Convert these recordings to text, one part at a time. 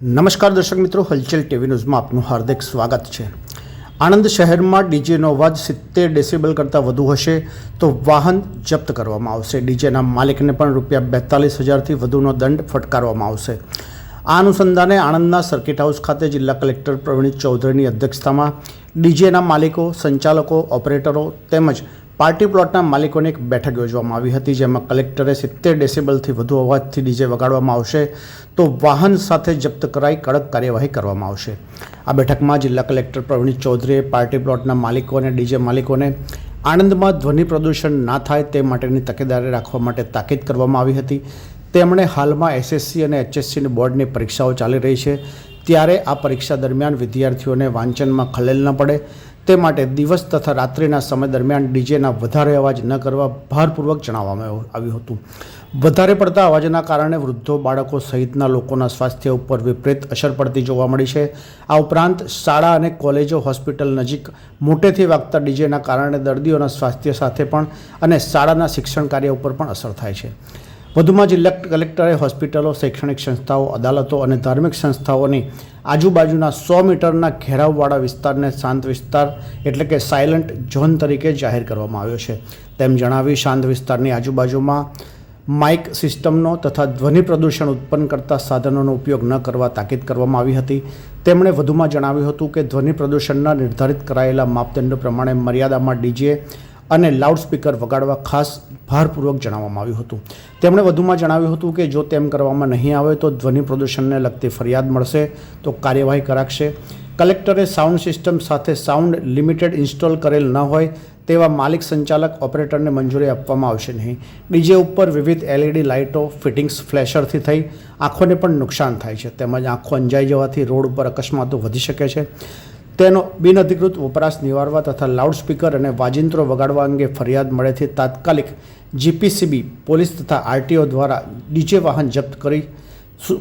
નમસ્કાર દર્શક મિત્રો, હલચલ ટીવી ન્યૂઝમાં આપનું હાર્દિક સ્વાગત છે. આણંદ શહેરમાં ડીજેનો અવાજ સિત્તેર ડેસિબલ કરતાં વધુ હશે તો વાહન જપ્ત કરવામાં આવશે. ડીજેના માલિકને પણ રૂપિયા બેતાલીસ હજારથી વધુનો દંડ ફટકારવામાં આવશે. આ અનુસંધાને આણંદના સર્કિટ હાઉસ ખાતે જિલ્લા કલેક્ટર પ્રવીણ ચૌધરીની અધ્યક્ષતામાં ડીજેના માલિકો, સંચાલકો, ઓપરેટરો તેમજ પાર્ટી પ્લોટના માલિકોની એક બેઠક યોજવામાં આવી હતી, જેમાં કલેક્ટરે સિત્તેર ડેસિબલથી વધુ અવાજથી ડીજે વગાડવામાં આવશે તો વાહન સાથે જપ્ત કરાઈ કડક કાર્યવાહી કરવામાં આવશે. આ બેઠકમાં જિલ્લા કલેક્ટર પ્રવીણ ચૌધરીએ પાર્ટી પ્લોટના માલિકો અને ડીજે માલિકોને આણંદમાં ધ્વનિ પ્રદૂષણ ના થાય તે માટેની તકેદારી રાખવા માટે તાકીદ કરવામાં આવી હતી. તેમણે હાલમાં એસએસસી અને એચએસસીની બોર્ડની પરીક્ષાઓ ચાલી રહી છે. ત્યારે આ પરીક્ષા દરમિયાન વિદ્યાર્થીઓને વાંચનમાં ખલેલ ન પડે. તે માટે દિવસ તથા રાત્રિના સમય દરમિયાન ડીજેના વધારે અવાજ ન કરવા ભારપૂર્વક જણાવવામાં આવ્યું- હતું. વધારે પડતા અવાજના કારણે વૃદ્ધો, બાળકો સહિતના લોકોના સ્વાસ્થ્ય ઉપર વિપરીત અસર પડતી જોવા મળી છે. આ ઉપરાંત શાળા અને કોલેજો, હોસ્પિટલ નજીક મોટેથી વાગતા ડીજેના કારણે દર્દીઓના સ્વાસ્થ્ય સાથે પણ અને શાળાના શિક્ષણ કાર્ય ઉપર પણ અસર થાય છે. વધુમાં જિલ્લા કલેક્ટરે હોસ્પિટલો, શૈક્ષણિક સંસ્થાઓ, અદાલતો અને ધાર્મિક સંસ્થાઓની આજુબાજુના સો મીટરના ઘેરાવવાળા વિસ્તારને શાંત વિસ્તાર એટલે કે સાયલન્ટ ઝોન તરીકે જાહેર કરવામાં આવ્યો છે. તેમ જણાવી શાંત વિસ્તારની આજુબાજુમાં માઇક સિસ્ટમનો તથા ધ્વનિ પ્રદૂષણ ઉત્પન્ન કરતા સાધનોનો ઉપયોગ ન કરવા તાકીદ કરવામાં આવી હતી. તેમણે વધુમાં જણાવ્યું હતું કે ધ્વનિ પ્રદૂષણના નિર્ધારિત કરાયેલા માપદંડો પ્રમાણે મર્યાદામાં ડીજે અને લાઉડસ્પીકર વગાડવા ખાસ ભારપૂર્વક જણાવવામાં આવ્યું હતું. તેમણે વધુમાં જણાવ્યું હતું કે જો તેમ કરવામાં નહીં આવે તો ધ્વનિ પ્રદૂષણને લગતી ફરિયાદ મળશે, તો કાર્યવાહી કરાશે. કલેક્ટરે સાઉન્ડ સિસ્ટમ સાથે સાઉન્ડ લિમિટેડ ઇન્સ્ટોલ કરેલ ન હોય તેવા માલિક સંચાલક ઓપરેટરને મંજૂરી આપવામાં આવશે નહીં. ડીજે ઉપર વિવિધ એલઈડી લાઇટો, ફિટિંગ્સ ફ્લેશરથી થઈ, આંખોને પણ નુકસાન થાય છે. તેમજ આંખો અંજાઈ જવાથી રોડ ઉપર અકસ્માતો વધી શકે છે. તેનો બિનઅધિકૃત વપરાશ નિવારવા તથા લાઉડસ્પીકર અને વાજિંત્રો વગાડવા અંગે ફરિયાદ મળેથી તાત્કાલિક જીપીસીબી, પોલીસ તથા આરટીઓ દ્વારા ડીજે વાહન જપ્ત કરી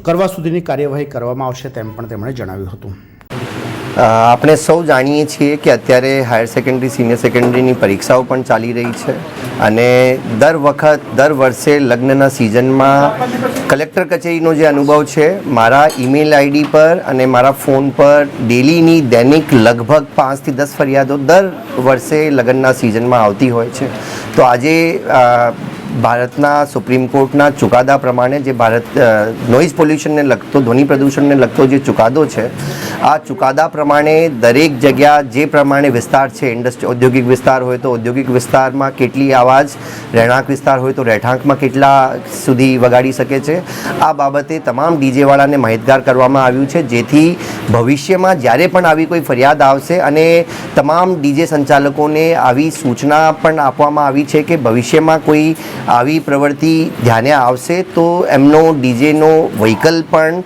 કરવા સુધીની કાર્યવાહી કરવામાં આવશે તેમ પણ તેમણે જણાવ્યું હતું. આપણે સૌ જાણીએ છીએ કે અત્યારે હાયર સેકન્ડરી, સિનિયર સેકન્ડરીની પરીક્ષાઓ પણ ચાલી રહી છે અને દર વખત, દર વર્ષે લગ્નના સિઝનમાં કલેક્ટર કચેરીનો જે અનુભવ છે, મારા ઈમેલ આઈડી પર અને મારા ફોન પર ડેલીની દૈનિક લગભગ પાંચથી દસ ફરિયાદો દર વર્ષે લગ્નના સિઝનમાં આવતી હોય છે. તો આજે ભારતના સુપ્રીમ કોર્ટના ચુકાદા પ્રમાણે જે ભારત નોઇઝ પોલ્યુશનને લગતો, ધ્વનિ પ્રદૂષણને લગતો જે ચુકાદો છે, આ ચુકાદા પ્રમાણે દરેક જગ્યા જે પ્રમાણે વિસ્તાર છે ઇન્ડસ્ટ્રી ઔદ્યોગિક વિસ્તાર હોય તો ઔદ્યોગિક વિસ્તારમાં કેટલી અવાજ, રહેણાંક વિસ્તાર હોય તો રહેઠાંકમાં કેટલા સુધી વગાડી શકે છે, આ બાબતે તમામ ડીજેવાળાને માહિતગાર કરવામાં આવ્યું છે, જેથી ભવિષ્યમાં જ્યારે પણ આવી કોઈ ફરિયાદ આવશે અને તમામ ડીજે સંચાલકોને આવી સૂચના પણ આપવામાં આવી છે કે ભવિષ્યમાં કોઈ આવી પ્રવૃત્તિ ધ્યાને આવશે તો એમનો ડીજેનો વ્હીકલ પણ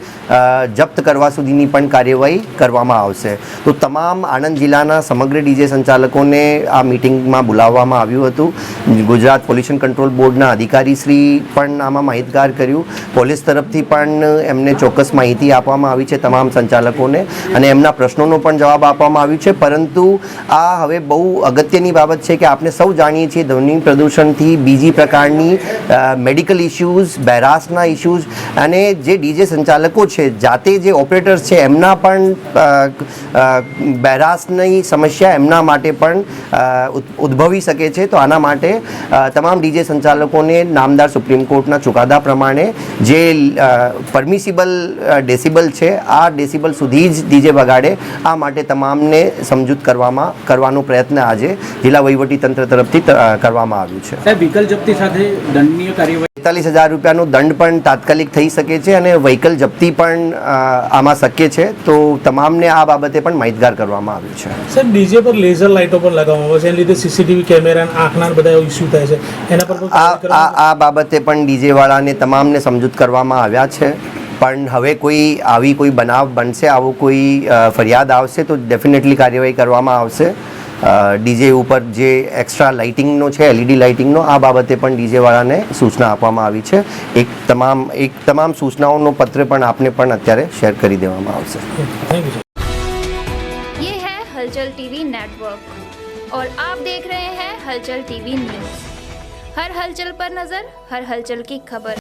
જપ્ત કરવા સુધીની પણ કાર્યવાહી કરવામાં આવશે. તો તમામ આણંદ જિલ્લાના સમગ્ર ડીજે સંચાલકોને આ મિટિંગમાં બોલાવવામાં આવ્યું હતું. ગુજરાત પોલ્યુશન કંટ્રોલ બોર્ડના અધિકારીશ્રી પણ આમાં માહિતગાર કર્યું. પોલીસ તરફથી પણ એમને ચોક્કસ માહિતી આપવામાં આવી છે તમામ સંચાલકોને અને એમના પ્રશ્નોનો પણ જવાબ આપવામાં આવ્યું છે. પરંતુ આ હવે બહુ અગત્યની બાબત છે કે આપણે સૌ જાણીએ છીએ ધ્વનિ પ્રદૂષણથી બીજી પ્રકારની મેડિકલ ઇશ્યુઝ બેરાસના ઇશ્યુઝ અને જે ડીજે સંચાલકો છે, જાતે જે ઓપરેટર્સ છે, એમના પણ બેરાસની સમસ્યા એમના માટે પણ ઉદ્ભવી શકે છે. તો આના માટે તમામ ડીજે સંચાલકોને નામદાર સુપ્રીમ કોર્ટના ચુકાદા પ્રમાણે જે પરમિસિબલ ડેસિબલ છે, આ ડેસિબલ સુધી જ ડીજે વગાડે, આ માટે તમામને સમજૂત કરવામાં, કરવાનો પ્રયત્ન આજે જિલ્લા વહીવટી તંત્ર તરફથી કરવામાં આવ્યું છે. સાહેબ વિકલ જપ્તી સાથે દંડનીય કાર્યવાહી બેતાલીસ હજાર રૂપિયાનો દંડ પણ તાત્કાલિક થઈ શકે છે અને વ્હીકલ જપ્તી પણ આમાં શક્ય છે. તો તમામને આ બાબતે પણ માહિતગાર કરવામાં આવ્યું છે. સર ડીજે પર લેઝર લાઇટો પણ લગાવવામાં આવે છે. એના લીધે સીસીટીવી કેમેરા અને આંખના બધા ઇસ્યુ થાય છે. એના પર આ આ આ બાબતે પણ ડીજે વાળાને તમામને સમજૂત કરવામાં આવ્યા છે. પણ હવે કોઈ આવી કોઈ બનાવ બનશે આવો કોઈ ફરિયાદ આવશે તો ડેફિનેટલી કાર્યવાહી કરવામાં આવશે. ડીજે ઉપર જે એક્સ્ટ્રા લાઇટિંગનો છે એલઈડી લાઇટિંગનો આ બાબતે પણ ડીજે વાળાને સૂચના આપવામાં આવી છે એક તમામ એક તમામ સૂચનાઓનો પત્ર પણ આપને પણ અત્યારે શેર કરી દેવામાં આવશે થેન્ક યુ ये है हलचल टीवी नेटवर्क और आप देख रहे हैं हलचल टीवी न्यूज हर हलचल पर नजर हर हलचल की खबर